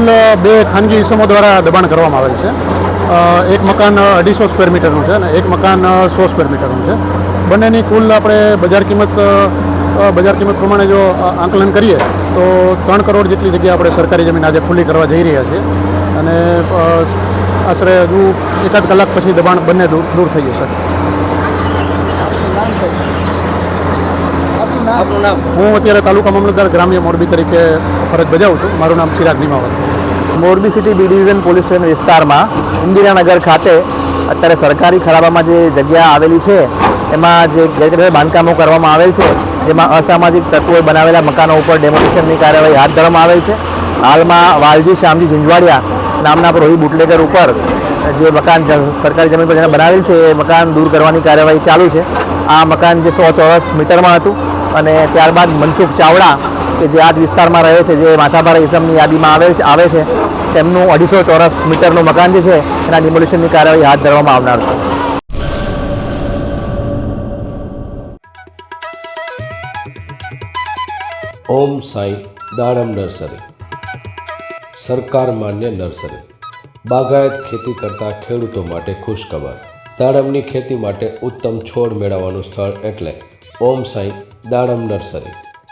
કુલ બે ખાનગી ઇસમો દ્વારા દબાણ કરવામાં આવેલ છે. એક મકાન અઢીસો સ્ક્વેર મીટરનું છે અને એક મકાન સો સ્ક્વેર મીટરનું છે. બંનેની કુલ આપણે બજાર કિંમત બજાર કિંમત પ્રમાણે જો આંકલન કરીએ તો ત્રણ કરોડ જેટલી જગ્યા આપણે સરકારી જમીન આજે ખુલ્લી કરવા જઈ રહ્યા છીએ. અને આશરે હજુ એકાદ કલાક પછી દબાણ બંને દૂર દૂર થઈ જશે. હું અત્યારે તાલુકા મામલતદાર ગ્રામ્ય મોરબી તરીકે ફરજ બજાવું છું. મારું નામ Chirag Nimavat. Morbi city B division police station વિસ્તારમાં ઇન્દિરાનગર ખાતે અત્યારે સરકારી ખરાબામાં જે જગ્યા આવેલી છે, એમાં જે ગેરકાયદે બાંધકામો કરવામાં આવેલ છે, જેમાં અસામાજિક તત્વોએ બનાવેલા મકાનો ઉપર ડેમોલિશનની કાર્યવાહી હાથ ધરવામાં આવેલ છે. હાલમાં વાલજી શ્યામજી ઝીંઝવાડિયા નામના રોહી બુટલેગર ઉપર જે મકાન સરકારી જમીન પર જેને બનાવેલ છે, એ મકાન દૂર કરવાની કાર્યવાહી ચાલુ છે. આ મકાન જે સો ચોરસ મીટરમાં હતું અને ત્યારબાદ મનસુખ ચાવડા કે જે આ જ વિસ્તારમાં રહે છે, જે માથાભારા ઇસમની યાદીમાં આવે છે આવે છે, તેમનું અઢીસો ચોરસ મીટરનું મકાન જે છે, એના ડિમોલિશનની કાર્યવાહી હાથ ધરવામાં આવનાર છે. ઓમ સાંઈ દાડમ નર્સરી. સરકાર માન્ય નર્સરી. બાગાયત ખેતી કરતા ખેડૂતો માટે ખુશખબર. દાડમની ખેતી માટે ઉત્તમ છોડ મેળવવાનું સ્થળ એટલે ઓમ સાંઈ દાડમ નર્સરી.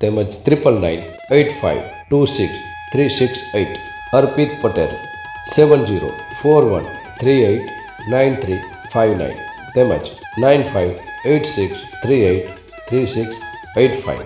તેમજ triple nine eight five two six three six eight Arpit Patel seven zero four one three eight nine three five nine તેમજ nine five eight six three eight three six eight five